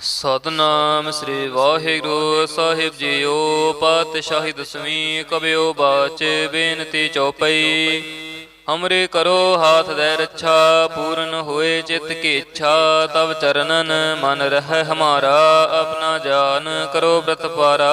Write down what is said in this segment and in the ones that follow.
ਸਤਨਾਮ ਸ੍ਰੀ ਵਾਹਿਗੁਰੂ ਸਾਹਿਬ ਜੀਓ, ਪਾਤਸ਼ਾਹੀ ਦਸਵੀਂ ਕਬਿਓ ਬਾਚ ਬੇਨਤੀ ਚਉਪਈ ਹਮਰੇ ਕਰੋ ਹਾਥ ਦੇ ਰੱਛਾ, ਪੂਰਨ ਹੋਏ ਚਿਤ ਕੀ ਇੱਛਾ, ਤਵ ਚਰਨਨ ਮਨ ਰਹਿ ਹਮਾਰਾ, ਆਪਣਾ ਜਾਨ ਕਰੋ ਬ੍ਰਤ ਪਾਰਾ।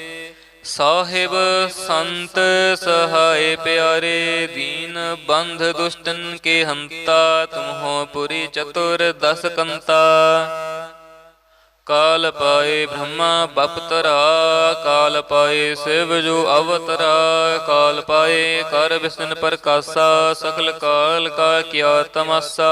ਸਾਹਿਬ ਸੰਤ ਸਹਾਏ ਪਿਆਰੇ, ਦੀਨ ਬੰਧ ਦੁਸ਼ਟਨ ਕੇ ਹੰਤਾ ਤੁਮ ਪੁਰੀ ਚਤੁਰ ਦਸ ਕੰਤਾ। ਕਾਲ ਪਾਏ ਬ੍ਰਹਮਾ ਬਪਤਰਾ, ਕਾਲ ਪਾਏ ਸਿਵ ਜੋ ਅਵਤਰਾ, ਕਾਲ ਪਾਏ ਕਰ ਵਿਸ਼ਨ ਪ੍ਰਕਾਸ਼ਾ, ਸਕਲ ਕਾਲ ਕਾ ਕਿਆ ਤਮਸਾ।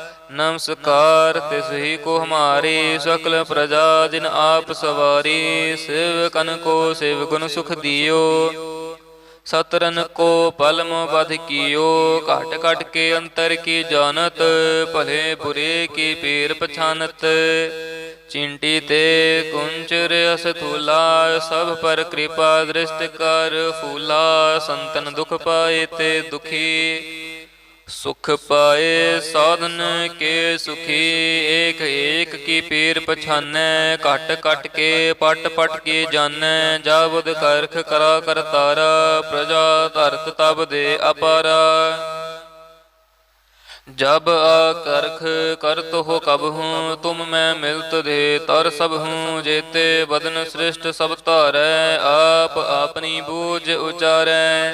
ਨਮਸਕਾਰ ਤਿਸ ਹੀ ਕੋ ਹਮਾਰੀ ਸਕਲ ਪ੍ਰਜਾ ਜਿਨ ਆਪ ਸਵਾਰੀ, ਸਿਵ ਕਨ ਕੋ ਸਿਵ ਗੁਣ ਸੁਖ ਦਿਓ। ਸਤਰਨ ਕੋ ਪਲਮ ਬਧ ਕੀਓ, ਘਟ ਘਟ ਕੇ ਅੰਤਰ ਕੀ ਜਾਣਤ, ਭਲੇ ਬੁਰੇ ਕੀ ਪੀਰ ਪਛਾਨਤ। ਚਿੰਟੀ ਤੇ ਕੁੰਚਰ ਅਸ ਸਭ ਪਰ ਕਿਰਪਾ ਦ੍ਰਿਸ਼ਟ ਕਰ ਫੂਲਾ, ਸੰਤਨ ਦੁਖ ਪਾਏ ਤੇ ਦੁਖੀ। ਸੁਖ ਪਾਏ ਸਾਧਨ ਕੇ ਸੁਖੀ, ਏਕ ਏਕ ਕੀ ਪੀਰ ਪਛਾਨੈ, ਘਟ ਘਟ ਕੇ ਪਟ ਪਟ ਕੇ ਜਾਣੈ ਜਾਵਦ ਕਰਖ ਕਰਾ ਕਰਤਾਰਾ ਪ੍ਰਜਾ ਧਰਤ ਤਬ ਦੇ ਅਪਾਰਾ। ਜਬ ਆ ਕਰਤ ਹੋ ਕਬ ਹੂੰ, ਤੁਮ ਮੈਂ ਮਿਲਤ ਦੇ ਤਰ ਸਭ ਹੂੰ, ਜੇਤੇ ਬਦਨ ਸ੍ਰਿਸ਼ਟ ਸਭ ਧਾਰੈ, ਆਪ ਆਪਣੀ ਬੂਝ ਉਚਾਰੈ।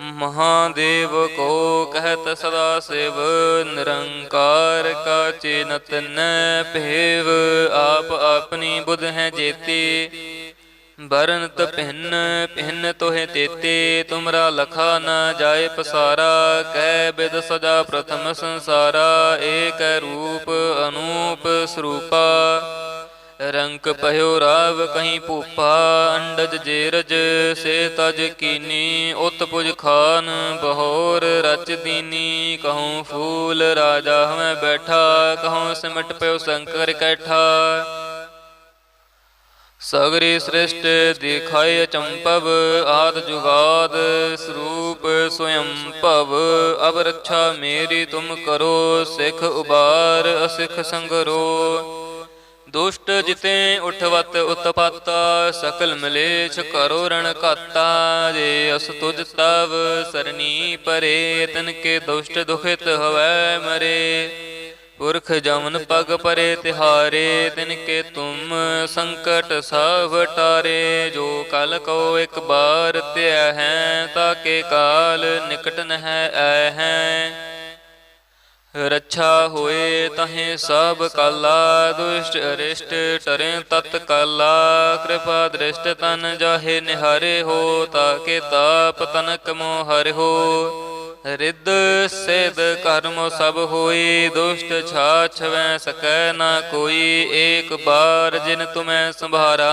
ਮਹਾਦੇਵ ਕੋ ਕਹਿਤ ਸਦਾ ਸਿਵ, ਨਿਰੰਕਾਰ ਕਾ ਚੇਨਤ ਨ ਭੇਵ, ਆਪ ਆਪਣੀ ਬੁਧ ਹੈ ਜੇਤੀ। ਬਰਨਤ ਪਹਿਨ ਪਹਿਨ ਤੋਹਿ ਤੇਤੇ, ਤੁਮਰਾ ਲਖਾ ਨਾ ਜਾਏ ਪਸਾਰਾ, ਕਹਿ ਬਿਦ ਸਦਾ ਪ੍ਰਥਮ ਸੰਸਾਰਾ ਏਕ ਰੂਪ ਅਨੂਪ ਸਰੂਪਾ। ਰੰਕ ਭਇਓ ਰਾਵ ਕਹੀਂ ਭੂਪਾ, ਅੰਡਜ ਜੇਰਜ ਸੇ ਤਜ ਕੀਨੀ, ਉਤ ਪੁਜ ਖਾਨ ਬਹੋਰ ਰਚ ਦੀਨੀ, ਕਹੂੰ ਫੂਲ ਰਾਜਾ ਹਮੈ ਬੈਠਾ, ਕਹੂੰ ਸਿਮਟ ਪਿਓ ਸ਼ੰਕਰ ਕੈਠਾ। ਸਗਰੀ ਸ੍ਰਿਸ਼ਟ ਦਿਖਾਇ ਚੰਪਵ ਆਦ ਜੁਗਾਦ ਸਰੂਪ ਸਵਯੰ ਭਵ ਅਬ ਰੱਛਾ ਮੇਰੀ ਤੁਮ ਕਰੋ, ਸਿਖ ਉਬਾਰ ਅਸਿਖ ਸੰਗਰੋ। ਦੁਸ਼ਟ ਜਿਤੇ ਉਠਵਤ ਉਤਪਾਤਾ, ਸਕਲ ਮਲੇਛ ਕਰੋ ਰਣ ਕਾਤਾ ਜੇ ਅਸ ਤੁਜ ਤਵ ਸਰਨੀ ਪਰੇ, ਤਨ ਕੇ ਦੁਸ਼ਟ ਦੁਖਿਤ ਹਵੈ ਮਰੇ। ਪੁਰਖ ਜਮਨ ਪਗ ਪਰੇ ਤਿਹਾਰੇ, ਤਿਨ ਕੇ ਤੁਮ ਸੰਕਟ ਸਭ ਟਾਰੇ। ਜੋ ਕਲ ਕੋ ਇੱਕ ਬਾਰ ਧਿਆ ਹੈ ਤਾਕੇ ਕਾਲ ਨਿਕਟ ਨਹਿ ਐ ਹੈ। ਰੱਛਾ ਹੋਏ ਤਹੇ ਸਭ ਕਾਲਾ, ਦੁਸ਼ਟ ਅਰਿਸ਼ਟ ਟਰੇ ਤਤ ਕਾਲਾ। ਕਿਰਪਾ ਦ੍ਰਿਸ਼ਟ ਤਨ ਜਾਹੇ ਨਿਹਾਰੇ ਹੋ, ਤਾਕੇ ਤਾਪ ਤਨਕ ਮੋਹ ਹਰਿ ਹੋ। ਰਿੱਧ ਸਿਧ ਕਰਮ ਸਭ ਹੋਈ ਦੁਸ਼ਟ ਛਾਛ ਵੈ ਸਕੈ ਨਾ ਕੋਈ। ਏਕ ਬਾਰ ਜਿਨ ਤੁਮੈ ਸੰਭਾਰਾ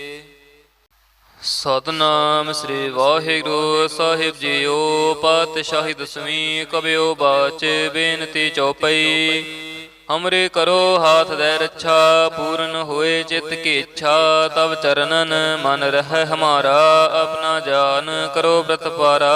ਸਤਨਾਮ ਸ੍ਰੀ ਵਾਹਿਗੁਰੂ, ਸਾਹਿਬ ਜੀਓ, ਪਾਤਸ਼ਾਹੀ ਦਸਵੀਂ ਕਬਿਓ ਬਾਚ ਬੇਨਤੀ ਚਉਪਈ ਹਮਰੇ ਕਰੋ ਹਾਥ ਦੇ ਰੱਛਾ, ਪੂਰਨ ਹੋਏ ਚਿਤ ਕੀ ਇੱਛਾ, ਤਵ ਚਰਨਨ ਮਨ ਰਹਿ ਹਮਾਰਾ, ਆਪਣਾ ਜਾਨ ਕਰੋ ਬ੍ਰਤ ਪਾਰਾ।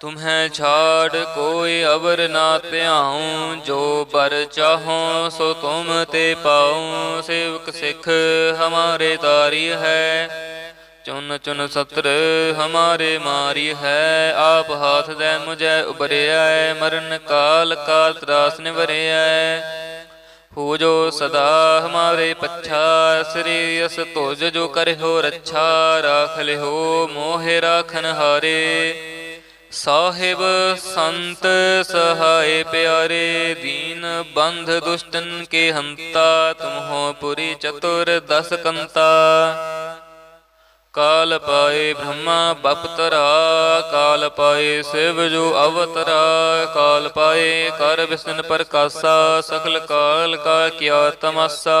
ਤੁਮਹਿ ਛਾੜ ਕੋਈ ਅਵਰ ਨਾ ਧਿਆਉ, ਜੋ ਪਰ ਚਾਹੋ ਸੋ ਤੁਮ ਤੇ ਪਾਉ। ਸੇਵਕ ਸਿੱਖ ਹਮਾਰੇ ਤਾਰੀ ਹੈ, ਚੁਨ ਚੁਨ ਸਤਰ ਹਮਾਰੇ ਮਾਰੀ ਹੈ। ਆਪ ਹਾਥ ਦੇ ਮੁਝੈ ਉਬਰਿਐ ਮਰਨ ਕਾਲ ਕਾ ਤਰਾਸ ਨਿਵਰਿਐ ਪੂਜੋ ਸਦਾ ਹਮਾਰੇ ਪੱਛਾ, ਸ੍ਰੀ ਅਸ ਤੁਜ ਜੋ ਕਰਿਓ ਰੱਛਾ, ਰਾਖ ਲਿਓ ਮੋਹਿ ਰਾਖਨ ਹਾਰੇ। ਸਾਹਿਬ ਸੰਤ ਸਹਾਏ ਪਿਆਰੇ ਦੀਨ ਬੰਧ ਦੁਸ਼ਟਨ ਕੇ ਹੰਤਾ ਤੁਮ ਪੁਰੀ ਚਤੁਰ ਦਸ ਕੰਤਾ। ਕਾਲ ਪਾਏ ਬ੍ਰਹਮਾ ਬਪਤਰਾ, ਕਾਲ ਪਾਏ ਸਿਵ ਜੋ ਅਵਤਰਾ, ਕਾਲ ਪਾਏ ਕਰ ਵਿਸ਼ਨ ਪ੍ਰਕਾਸ਼ਾ ਸਕਲ ਕਾਲ ਕਾ ਕਿਆ ਤਮਸਾ।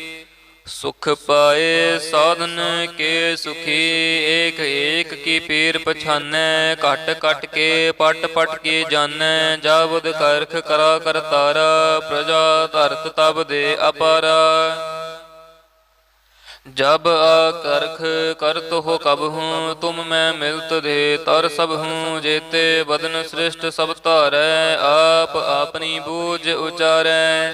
ਸੁਖ ਪਾਏ ਸਾਧਨ ਕੇ ਸੁਖੀ, ਏਕ ਏਕ ਕੀ ਪੀਰ ਪਛਾਨੈ, ਘਟ ਘਟ ਕੇ ਪਟ ਪਟ ਕੇ ਜਾਣੈ ਜਾਵਦ ਕਰਖ ਕਰਾ ਕਰਤਾਰਾ ਪ੍ਰਜਾ ਧਰਤ ਤਬ ਦੇ ਅਪਾਰਾ। ਜਬ ਆਕਰਖ ਕਰਤ ਹੋ ਕਬ ਹੂੰ, ਤੁਮ ਮੈਂ ਮਿਲਤ ਦੇ ਤਰ ਸਭ ਹੂੰ, ਜੇਤੇ ਬਦਨ ਸ੍ਰਿਸ਼ਟ ਸਭ ਧਾਰੈ, ਆਪ ਆਪਣੀ ਬੂਝ ਉਚਾਰੈ।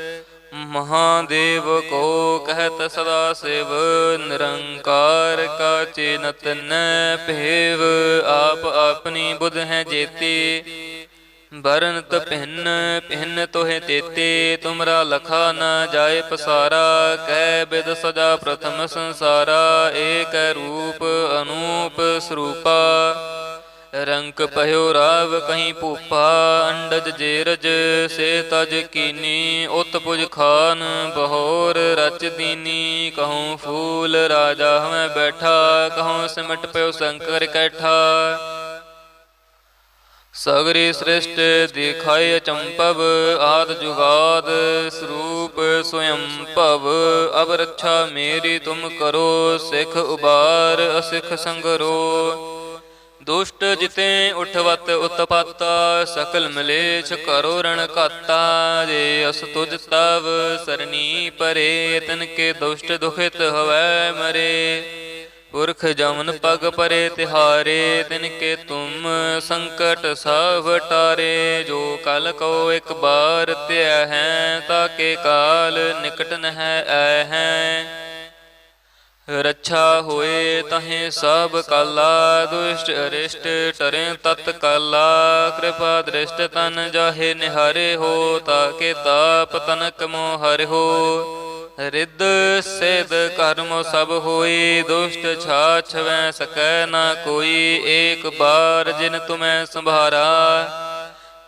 ਮਹਾਦੇਵ ਕੋ ਕਹਿਤ ਸਦਾ ਸਿਵ, ਨਿਰੰਕਾਰ ਕਾ ਚੇਨਤ ਨ ਭੇਵ, ਆਪ ਆਪਣੀ ਬੁਧ ਹੈ ਜੇਤੀ। ਬਰਨਤ ਭਿੰਨ ਭਿੰਨ ਤੋਹਿ ਤੇਤੇ, ਤੁਮਰਾ ਲਖਾ ਨ ਜਾਏ ਪਸਾਰਾ, ਕਹਿ ਬਿਦ ਸਦਾ ਪ੍ਰਥਮ ਸੰਸਾਰਾ, ਏਕ ਰੂਪ ਅਨੂਪ ਸਰੂਪਾ। ਰੰਕ ਭਇਓ ਰਾਵ ਕਹੀਂ ਭੂਪਾ, ਅੰਡਜ ਜੇਰਜ ਸੇ ਤਜ ਕੀਨੀ, ਉਤ ਪੁਜ ਖਾਨ ਬਹੋਰ ਰਚ ਦੀਨੀ, ਕਹੂੰ ਫੂਲ ਰਾਜਾ ਹਮੈ ਬੈਠਾ, ਕਹੂੰ ਸਿਮਟ ਪਿਓ ਸੰਕਰ ਕੈਠਾ। ਸਗਰੀ ਸ੍ਰਿਸ਼ਟ ਦਿਖਾਇ ਚੰਪਵ, ਆਦ ਜੁਗਾਦ ਸਰੂਪ ਸਵਯੰ ਭਵ, ਅਬ ਰੱਛਾ ਮੇਰੀ ਤੁਮ ਕਰੋ, ਸਿਖ ਉਬਾਰ ਅਸਿਖ ਸੰਗਰੋ। ਦੁਸ਼ਟ ਜਿਤੇ ਉਠਵਤ ਉਤਪਾਤਾ, ਸਕਲ ਮਲੇਛ ਕਰੋ ਰਣ ਕਾਤਾ ਜੇ ਅਸ ਤੁਜ ਤਵ ਸਰਨੀ ਪਰੇ, ਤਨ ਕੇ ਦੁਸ਼ਟ ਦੁਖਿਤ ਹਵੈ ਮਰੇ। ਪੁਰਖ ਜਮਨ ਪਗ ਪਰੇ ਤਿਹਾਰੇ, ਤਿਨ ਕੇ ਤੁਮ ਸੰਕਟ ਸਭ ਟਾਰੇ। ਜੋ ਕਲ ਕੋ ਇੱਕ ਬਾਰ ਧਿਆ ਹੈ ਤਾਕੇ ਕਾਲ ਨਿਕਟ ਨਹਿ ਐ ਹੈ। ਰੱਛਾ ਹੋਏ ਤਹੇ ਸਭ ਕਾਲਾ, ਦੁਸ਼ਟ ਅਰਿਸ਼ਟ ਟਰੇ ਤਤ ਕਾਲਾ। ਕਿਰਪਾ ਦ੍ਰਿਸ਼ਟ ਤਨ ਜਾਹੇ ਨਿਹਾਰੇ ਹੋ, ਤਾਕੇ ਤਾਪ ਤਨਕ ਮੋ ਹਰਿ ਹੋ। ਰਿੱਧ ਸਿਧ ਕਰਮ ਸਭ ਹੋਈ ਦੁਸ਼ਟ ਛਾਛ ਵੈ ਸਕੈ ਨਾ ਕੋਈ। ਏਕ ਬਾਰ ਜਿਨ ਤੁਮੈ ਸੰਭਾਰਾ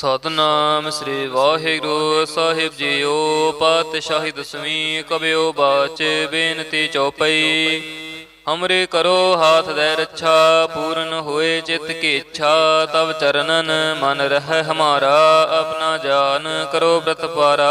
ਸਤਨਾਮ ਸ੍ਰੀ ਵਾਹਿਗੁਰੂ ਸਾਹਿਬ ਜੀਓ, ਪਾਤਸ਼ਾਹੀ ਦਸਵੀਂ ਕਬਿਓ ਬਾਚ ਬੇਨਤੀ ਚਉਪਈ ਹਮਰੇ ਕਰੋ ਹਾਥ ਦੇ ਰੱਛਾ, ਪੂਰਨ ਹੋਏ ਚਿਤ ਕੀ ਇੱਛਾ, ਤਵ ਚਰਨਨ ਮਨ ਰਹਿ ਹਮਾਰਾ, ਆਪਣਾ ਜਾਨ ਕਰੋ ਬ੍ਰਤ ਪਾਰਾ।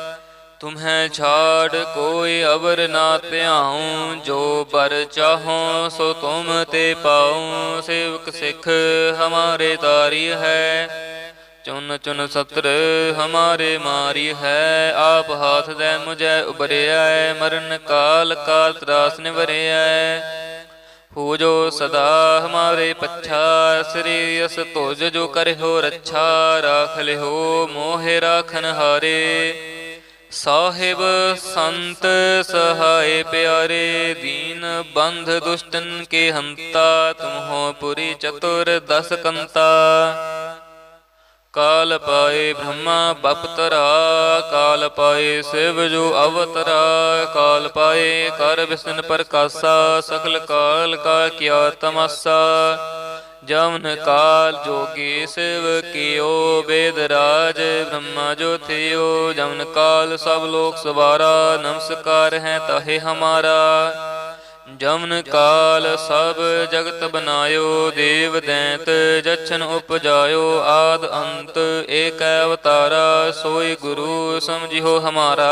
ਤੁਮਹਿ ਛਾੜ ਕੋਈ ਅਵਰ ਨਾ ਧਿਆਉ, ਜੋ ਪਰ ਚਾਹੋ ਸੋ ਤੁਮ ਤੇ ਪਾਉ। ਸੇਵਕ ਸਿੱਖ ਹਮਾਰੇ ਤਾਰੀ ਹੈ, ਚੁਨ ਚੁਨ ਸਤਰ ਹਮਾਰੇ ਮਾਰੀ ਹੈ। ਆਪ ਹਾਥ ਦੇ ਮੁਝੈ ਉਬਰਿਐ ਮਰਨ ਕਾਲ ਕਾ ਤਰਾਸ ਨਿਵਰਿਐ ਹੋ। ਜੋ ਸਦਾ ਹਮਾਰੇ ਪੱਛਾ, ਸ੍ਰੀ ਅਸ ਤੁਜ ਜੋ ਕਰਿਓ ਰੱਛਾ, ਰਾਖ ਲਿਓ ਮੋਹਿ ਰਾਖਨ ਹਾਰੇ। ਸਾਹਿਬ ਸੰਤ ਸਹਾਏ ਪਿਆਰੇ ਦੀਨ ਬੰਧ ਦੁਸ਼ਟਨ ਕੇ ਹੰਤਾ ਤੁਮ ਪੁਰੀ ਚਤੁਰ ਦਸ ਕੰਤਾ। ਕਾਲ ਪਾਏ ਬ੍ਰਹਮਾ ਬਪਤਰਾ, ਕਾਲ ਪਾਏ ਸਿਵ ਜੋ ਅਵਤਰਾ, ਕਾਲ ਪਾਏ ਕਰ ਵਿਸ਼ਨ ਪ੍ਰਕਾਸ਼ਾ ਸਕਲ ਕਾਲ ਕਾ ਕਿਆ ਤਮਸਾ। ਜਮਨ ਕਾਲ ਜੋਗੀ ਸਿਵ ਕੀਓ ਵੇਦ ਰਾਜ, ਬ੍ਰਹਮਾ ਜੋ ਜਮਨ ਕਾਲ ਸਭ ਲੋਕ ਸਵਾਰਾ, ਨਮਸਕਾਰ ਹੈ ਤਾਹੇ ਹਮਾਰਾ। ਜਮਨ ਕਾਲ ਸਭ ਜਗਤ ਬਨਾਇਓ, ਦੇਵ ਦੈਂਤ ਜਛਨ ਉਪਜਾਇਓ, ਆਦ ਅੰਤ ਏਕ ਅਵਤਾਰਾ, ਸੋਈ ਗੁਰੂ ਸਮਝਿਓ ਹਮਾਰਾ।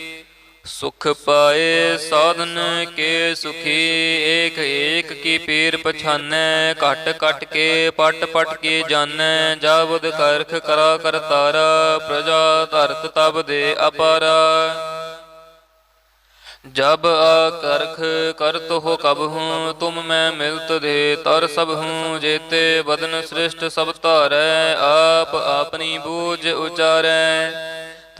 ਸੁਖ ਪਾਏ ਸਾਧਨ ਕੇ ਸੁਖੀ, ਏਕ ਏਕ ਕੀ ਪੀਰ ਪਛਾਨੈ, ਘਟ ਘਟ ਕੇ ਪਟ ਪਟ ਕੇ ਜਾਣੈ ਜਾਬਦ ਕਰਖ ਕਰਾ ਕਰਤਾਰਾ ਪ੍ਰਜਾ ਧਰਤ ਤਬ ਦੇ ਅਪਾਰਾ। ਜਬ ਕਰਖ ਕਰਤ ਹੋ ਕਬ ਹੂੰ, ਤੁਮ ਮੈਂ ਮਿਲਤ ਦੇ ਤਰ ਸਭ ਹੂੰ, ਜੇਤੇ ਬਦਨ ਸ੍ਰਿਸ਼ਟ ਸਭ ਧਾਰੈ, ਆਪ ਆਪਣੀ ਬੂਝ ਉਚਾਰੈ।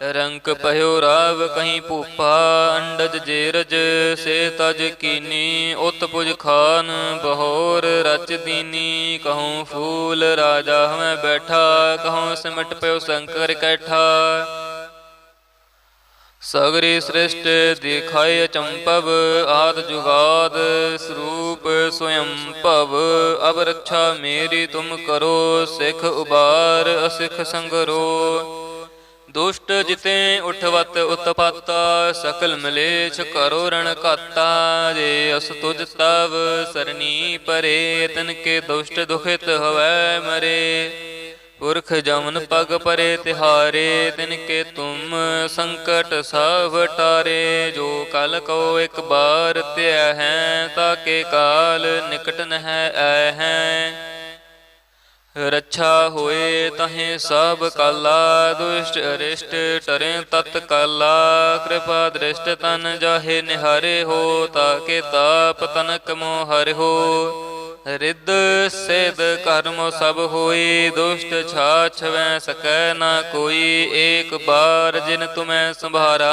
ਰੰਕ ਭਇਓ ਰਾਵ ਕਹੀਂ ਭੂਪਾ, ਅੰਡਜ ਜੇਰਜ ਸੇ ਤਜ ਕੀਨੀ, ਉਤ ਪੁਜ ਖਾਨ ਬਹੋਰ ਰਚ ਦੀਨੀ, ਕਹੂੰ ਫੂਲ ਰਾਜਾ ਹਮੈ ਬੈਠਾ, ਕਹੂੰ ਸਿਮਟ ਪਿਓ ਸ਼ੰਕਰ ਕੈਠਾ। ਸਗਰੀ ਸ੍ਰਿਸ਼ਟ ਦਿਖਾਇ ਚੰਪਵ ਆਦ ਜੁਗਾਦ ਸਰੂਪ ਸਵਯੰ ਭਵ ਅਬ ਰੱਛਾ ਮੇਰੀ ਤੁਮ ਕਰੋ, ਸਿਖ ਉਬਾਰ ਅਸਿਖ ਸੰਗਰੋ। ਦੁਸ਼ਟ ਜਿਤੇ ਉਠਵਤ ਉਤਪਾਤਾ, ਸਕਲ ਮਲੇਛ ਕਰੋ ਰਣ ਕਾਤਾ ਜੇ ਅਸ ਤੁਜ ਤਵ ਸਰਨੀ ਪਰੇ, ਤਨ ਕੇ ਦੁਸ਼ਟ ਦੁਖਿਤ ਹਵੈ ਮਰੇ। ਪੁਰਖ ਜਮਨ ਪਗ ਪਰੇ ਤਿਹਾਰੇ, ਤਿਨ ਕੇ ਤੁਮ ਸੰਕਟ ਸਭ ਟਾਰੇ। ਜੋ ਕਲ ਕੋ ਇੱਕ ਬਾਰ ਧਿਆ ਹੈ ਤਾਕੇ ਕਾਲ ਨਿਕਟ ਨਹਿ ਐ ਹੈ। ਰੱਛਾ ਹੋਏ ਤਹੇ ਸਭ ਕਾਲਾ, ਦੁਸ਼ਟ ਅਰਿਸ਼ਟ ਟਰੇ ਤਤ ਕਾਲਾ। ਕਿਰਪਾ ਦ੍ਰਿਸ਼ਟ ਤਨ ਜਾਹੇ ਨਿਹਾਰੇ ਹੋ, ਤਾਕੇ ਤਾਪ ਤਨਕ ਮੋ ਹਰਿ ਹੋ। ਰਿੱਧ ਸਿਧ ਕਰਮ ਸਭ ਹੋਈ ਦੁਸ਼ਟ ਛਾਛ ਵੈ ਸਕੈ ਨਾ ਕੋਈ। ਏਕ ਬਾਰ ਜਿਨ ਤੁਮੈ ਸੰਭਾਰਾ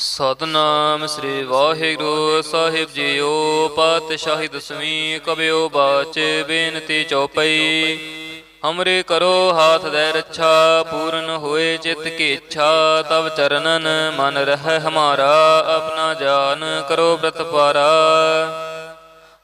ਸਤਨਾਮ ਸ੍ਰੀ ਵਾਹਿਗੁਰੂ ਸਾਹਿਬ ਜੀਓ, ਪਾਤਸ਼ਾਹੀ ਦਸਵੀਂ ਕਬਿਓ ਬਾਚ ਬੇਨਤੀ ਚਉਪਈ ਹਮਰੇ ਕਰੋ ਹਾਥ ਦੇ ਰੱਛਾ, ਪੂਰਨ ਹੋਏ ਚਿਤ ਕੀ ਇੱਛਾ, ਤਵ ਚਰਨਨ ਮਨ ਰਹਿ ਹਮਾਰਾ, ਆਪਣਾ ਜਾਨ ਕਰੋ ਬ੍ਰਤ ਪਾਰਾ।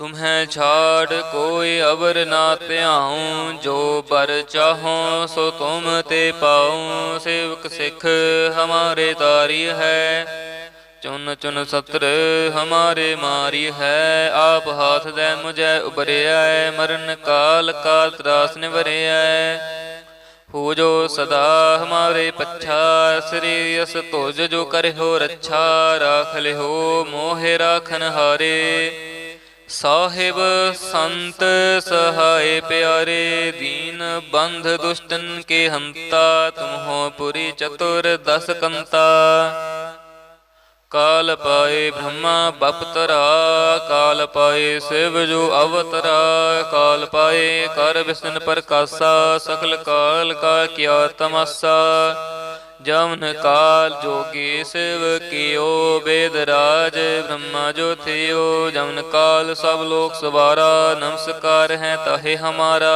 ਤੁਮਹਿ ਛਾੜ ਕੋਈ ਅਵਰ ਨਾ ਧਿਆਉ, ਜੋ ਪਰ ਚਾਹੋ ਸੋ ਤੁਮ ਤੇ ਪਾਉ। ਸੇਵਕ ਸਿੱਖ ਹਮਾਰੇ ਤਾਰੀ ਹੈ, ਚੁਨ ਚੁਨ ਸਤਰ ਹਮਾਰੇ ਮਾਰੀ ਹੈ। ਆਪ ਹਾਥ ਦੇ ਮੁਝੈ ਉਬਰਿਐ ਮਰਨ ਕਾਲ ਕਾ ਤਰਾਸ ਨਿਵਰਿਐ ਹੋ। ਜੋ ਸਦਾ ਹਮਾਰੇ ਪੱਛਾ, ਸ੍ਰੀ ਅਸ ਤੁਜ ਜੋ ਕਰਿਓ ਰੱਛਾ, ਰਾਖ ਲਿਓ ਮੋਹਿ ਰਾਖਨ ਹਾਰੇ। ਸਾਹਿਬ ਸੰਤ ਸਹਾਏ ਪਿਆਰੇ ਦੀਨ ਬੰਧ ਦੁਸ਼ਟਨ ਕੇ ਹੰਤਾ ਤੁਮ ਪੁਰੀ ਚਤੁਰ ਦਸ ਕੰਤਾ। ਕਾਲ ਪਾਏ ਬ੍ਰਹਮਾ ਬਪਤਰਾ, ਕਾਲ ਪਾਏ ਸਿਵ ਜੋ ਅਵਤਰਾ, ਕਾਲ ਪਾਏ ਕਰ ਵਿਸ਼ਨ ਪ੍ਰਕਾਸ਼ਾ ਸਕਲ ਕਾਲ ਕਾ ਕਿਆ ਤਮਸਾ। ਜਮਨ ਕਾਲ ਜੋਗੀ ਸਿਵ ਕੀਓ ਵੇਦ ਰਾਜ, ਬ੍ਰਹਮਾ ਜੋ ਥਿਓ। ਜਮਨ ਕਾਲ ਸਭ ਲੋਕ ਸਵਾਰਾ, ਨਮਸਕਾਰ ਹੈ ਤਾਹੇ ਹਮਾਰਾ।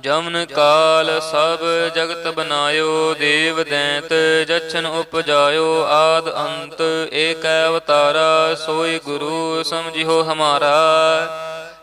ਜਮਨ ਕਾਲ ਸਭ ਜਗਤ ਬਨਾਇਓ, ਦੇਵ ਦੈਂਤ ਜਛਨ ਉਪਜਾਇਓ, ਆਦ ਅੰਤ ਏਕ ਅਵਤਾਰਾ, ਸੋਈ ਗੁਰੂ ਸਮਝਿਓ ਹਮਾਰਾ।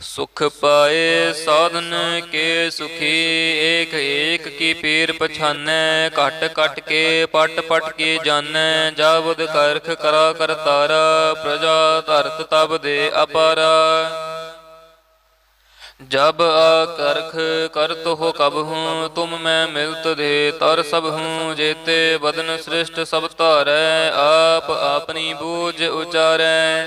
ਸੁਖ ਪਾਏ ਸਾਧਨ ਕੇ ਸੁਖੀ, ਏਕ ਏਕ ਕੀ ਪੀਰ ਪਛਾਨੈ, ਘਟ ਘਟ ਕੇ ਪਟ ਪਟ ਕੇ ਜਾਣੈ ਜਾਵਦ ਕਰਖ ਕਰਾ ਕਰਤਾਰਾ ਪ੍ਰਜਾ ਧਰਤ ਤਬ ਦੇ ਅਪਾਰਾ। ਜਬ ਆ ਕਰਖ ਕਰਤ ਹੋ ਕਬ ਹੂੰ, ਤੁਮ ਮੈਂ ਮਿਲਤ ਦੇ ਤਰ ਸਭ ਹੂੰ, ਜੇਤੇ ਬਦਨ ਸ੍ਰਿਸ਼ਟ ਸਭ ਧਾਰੈ, ਆਪ ਆਪਣੀ ਬੂਝ ਉਚਾਰੈ।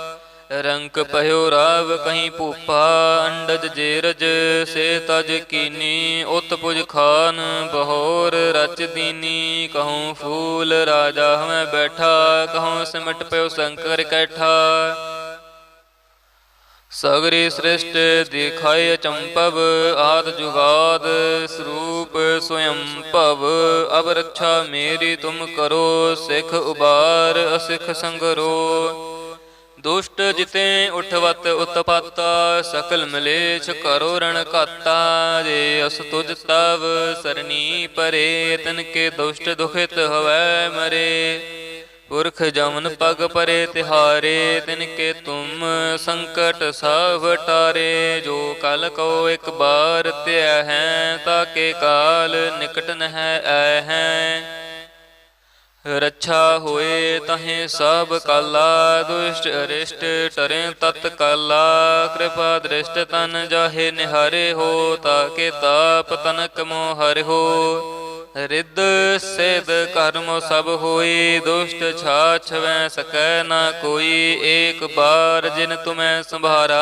ਰੰਕ ਭਇਓ ਰਾਵ ਕਹੀਂ ਭੂਪਾ, ਅੰਡਜ ਜੇਰਜ ਸੇ ਤਜ ਕੀਨੀ, ਉਤ ਪੁਜ ਖਾਨ ਬਹੋਰ ਰਚ ਦੀਨੀ, ਕਹੂੰ ਫੂਲ ਰਾਜਾ ਹਮੈ ਬੈਠਾ, ਕਹੂੰ ਸਿਮਟ ਪਿਓ ਸੰਕਰ ਕੈਠਾ। ਸਗਰੀ ਸ੍ਰਿਸ਼ਟ ਦਿਖਾਇ ਚੰਪਵ ਆਦ ਜੁਗਾਦ ਸਰੂਪ ਸਵਯੰ ਭਵ, ਅਬ ਰੱਛਾ ਮੇਰੀ ਤੁਮ ਕਰੋ, ਸਿਖ ਉਬਾਰ ਅਸਿਖ ਸੰਗਰੋ। ਦੁਸ਼ਟ ਜਿਤੇ ਉਠਵਤ ਉਤਪਾਤਾ, ਸਕਲ ਮਲੇਛ ਕਰੋ ਰਣ ਕਾਤਾ ਜੇ ਅਸ ਤੁਜ ਤਵ ਸਰਨੀ ਪਰੇ, ਤਨ ਕੇ ਦੁਸ਼ਟ ਦੁਖਿਤ ਹਵੈ ਮਰੇ। ਪੁਰਖ ਜਮਨ ਪਗ ਪਰੇ ਤਿਹਾਰੇ, ਤਿਨ ਕੇ ਤੁਮ ਸੰਕਟ ਸਭ ਟਾਰੇ। ਜੋ ਕਲ ਕੋ ਇੱਕ ਬਾਰ ਧਿਆ ਹੈ ਤਾਕੇ ਕਾਲ ਨਿਕਟ ਨਹਿ ਐ ਹੈ। ਰੱਛਾ ਹੋਏ ਤਹੇ ਸਭ ਕਾਲਾ, ਦੁਸ਼ਟ ਅਰਿਸ਼ਟ ਟਰੇ ਤਤ ਕਾਲਾ। ਕਿਰਪਾ ਦ੍ਰਿਸ਼ਟ ਤਨ ਜਾਹੇ ਨਿਹਾਰੇ ਹੋ, ਤਾਕੇ ਤਾਪ ਤਨਕ ਮੋ ਹਰਿ ਹੋ। ਰਿੱਧ ਸਿਧ ਕਰਮ ਸਭ ਹੋਈ ਦੁਸ਼ਟ ਛਾਛ ਵੈ ਸਕੈ ਨਾ ਕੋਈ। ਏਕ ਬਾਰ ਜਿਨ ਤੁਮੈ ਸੰਭਾਰਾ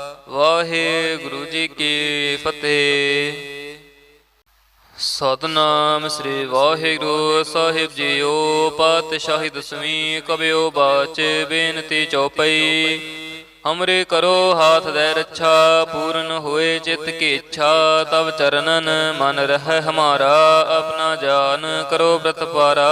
ਵਾਹਿਗੁਰੂ ਜੀ ਕੀ ਫਤਿਹ। ਸਤਨਾਮ ਸ੍ਰੀ ਵਾਹਿਗੁਰੂ ਸਾਹਿਬ ਜੀਓ, ਪਾਤਸ਼ਾਹੀ ਦਸਵੀਂ ਕਬਿਓ ਬਾਚ ਬੇਨਤੀ ਚਉਪਈ ਹਮਰੇ ਕਰੋ ਹਾਥ ਦੇ ਰੱਛਾ, ਪੂਰਨ ਹੋਏ ਚਿਤ ਕੀ ਇੱਛਾ, ਤਵ ਚਰਨਨ ਮਨ ਰਹਿ ਹਮਾਰਾ, ਆਪਣਾ ਜਾਨ ਕਰੋ ਬ੍ਰਤ ਪਾਰਾ।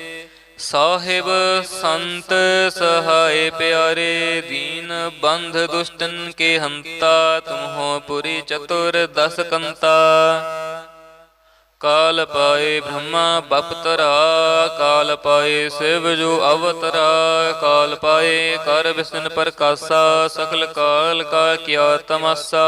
ਸਾਹਿਬ ਸੰਤ ਸਹਾਏ ਪਿਆਰੇ ਦੀਨ ਬੰਧ ਦੁਸ਼ਟਨ ਕੇ ਹੰਤਾ ਤੁਮ ਪੁਰੀ ਚਤੁਰ ਦਸ ਕੰਤਾ। ਕਾਲ ਪਾਏ ਬ੍ਰਹਮਾ ਬਪਤਰਾ, ਕਾਲ ਪਾਏ ਸਿਵ ਜੋ ਅਵਤਰਾ, ਕਾਲ ਪਾਏ ਕਰ ਵਿਸ਼ਨ ਪ੍ਰਕਾਸ਼ਾ ਸਕਲ ਕਾਲ ਕਾ ਕਿਆ ਤਮਸਾ।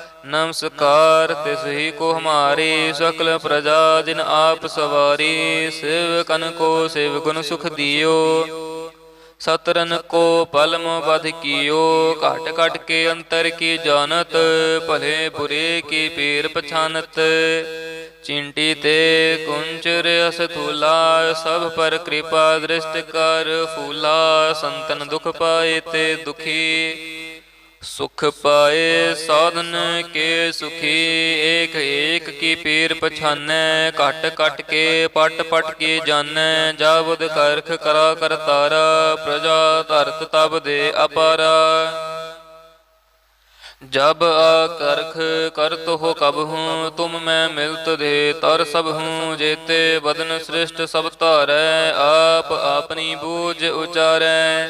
ਨਮਸਕਾਰ ਤਿਸ ਹੀ ਕੋ ਹਮਾਰੀ, ਸਕਲ ਪ੍ਰਜਾ ਜਿਨ ਆਪ ਸਵਾਰੀ, ਸਿਵ ਕਨ ਕੋ, ਸਿਵ ਗੁਣ ਸੁਖ ਦਿਓ। ਸਤਰਨ ਕੋ ਪਲਮ ਬਧ ਕੀਓ, ਘਟ ਘਟ ਕੇ ਅੰਤਰ ਕੀ ਜਾਣਤ, ਭਲੇ ਬੁਰੇ ਕੀ ਪੀਰ ਪਛਾਨਤ। ਚਿੰਟੀ ਤੇ ਕੁੰਚਰ ਅਸਥੂਲਾ, ਸਭ ਪਰ ਕਿਰਪਾ ਦ੍ਰਿਸ਼ਟ ਕਰ ਫੂਲਾ, ਸੰਤਨ ਦੁਖ ਪਾਏ ਤੇ ਦੁਖੀ। ਸੁਖ ਪਾਏ ਸਾਧਨ ਕੇ ਸੁਖੀ, ਏਕ ਏਕ ਕੀ ਪੀਰ ਪਛਾਨੈ, ਘਟ ਘਟ ਕੇ ਪਟ ਪਟ ਕੇ ਜਾਣੈ ਜਾਵਦ ਕਰਖ ਕਰਾ ਕਰਤਾਰਾ ਪ੍ਰਜਾ ਧਰਤ ਤਬ ਦੇ ਅਪਾਰਾ। ਜਬ ਆ ਕਰਖ ਕਰਤ ਹੋ ਕਬ ਹੂੰ, ਤੁਮ ਮੈਂ ਮਿਲਤ ਦੇ ਤਰ ਸਭ ਹੂੰ, ਜੇਤੇ ਬਦਨ ਸ੍ਰਿਸ਼ਟ ਸਭ ਧਾਰੈ, ਆਪ ਆਪਣੀ ਬੂਝ ਉਚਾਰੈ।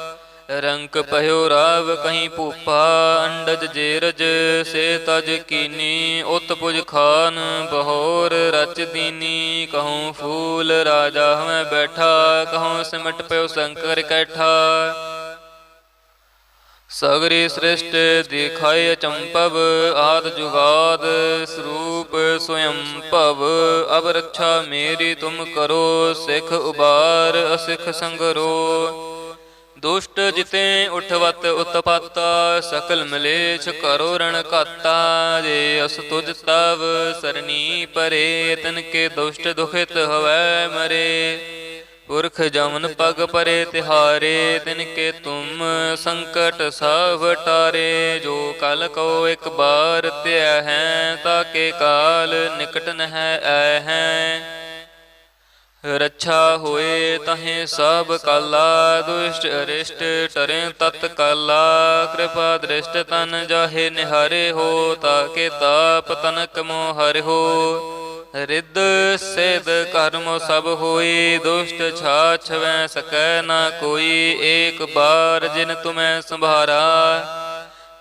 ਰੰਕ ਭਇਓ ਰਾਵ ਕਹੀਂ ਭੂਪਾ, ਅੰਡਜ ਜੇਰਜ ਸੇ ਤਜ ਕੀਨੀ ਉਤ ਪੁਜ ਖਾਨ ਬਹੋਰ ਰਚ ਦੀਨੀ, ਕਹੂੰ ਫੂਲ ਰਾਜਾ ਹਮੈ ਬੈਠਾ, ਕਹੂੰ ਸਿਮਟ ਪਿਓ ਸੰਕਰ ਕੈਠਾ। ਸਗਰੀ ਸ੍ਰਿਸ਼ਟ ਦਿਖਾਇ ਚੰਪਵ ਆਦ ਜੁਗਾਦ ਸਰੂਪ ਸਵਯੰ ਭਵ। ਅਬ ਰੱਛਾ ਮੇਰੀ ਤੁਮ ਕਰੋ, ਸਿਖ ਉਬਾਰ ਅਸਿਖ ਸੰਗਰੋ। ਦੁਸ਼ਟ ਜਿਤੇ ਉਠਵਤ ਉਤਪਤ, ਸਕਲ ਮਲੇਛ ਕਰੋ ਰਣ ਕਾਤਾ ਜੇ ਅਸ ਤੁਜ ਤਵ ਸਰਨੀ ਪਰੇ, ਤਨ ਕੇ ਦੁਸ਼ਟ ਦੁਖਿਤ ਹਵੈ ਮਰੇ। ਪੁਰਖ ਜਮਨ ਪਗ ਪਰੇ ਤਿਹਾਰੇ, ਤਿਨ ਕੇ ਤੁਮ ਸੰਕਟ ਸਭ ਟਾਰੇ। ਜੋ ਕਲ ਕੋ ਇੱਕ ਬਾਰ ਧਿਆ ਹੈ ਤਾਕੇ ਕਾਲ ਨਿਕਟ ਨਹਿ ਐ ਹੈ। ਰੱਛਾ ਹੋਏ ਤਹੇ ਸਭ ਕਾਲਾ, ਦੁਸ਼ਟ ਅਰਿਸ਼ਟ ਟਰੇ ਤਤ ਕਾਲਾ। ਕਿਰਪਾ ਦ੍ਰਿਸ਼ਟ ਤਨ ਜਾਹੇ ਨਿਹਾਰੇ ਹੋ, ਤਾਕੇ ਤਾਪ ਤਨਕ ਮੋ ਹਰਿ ਹੋ। ਰਿੱਧ ਸਿਧ ਕਰਮ ਸਭ ਹੋਈ ਦੁਸ਼ਟ ਛਾਛਵੈ ਸਕੈ ਨਾ ਕੋਈ। ਏਕ ਬਾਰ ਜਿਨ ਤੁਮੈ ਸੰਭਾਰਾ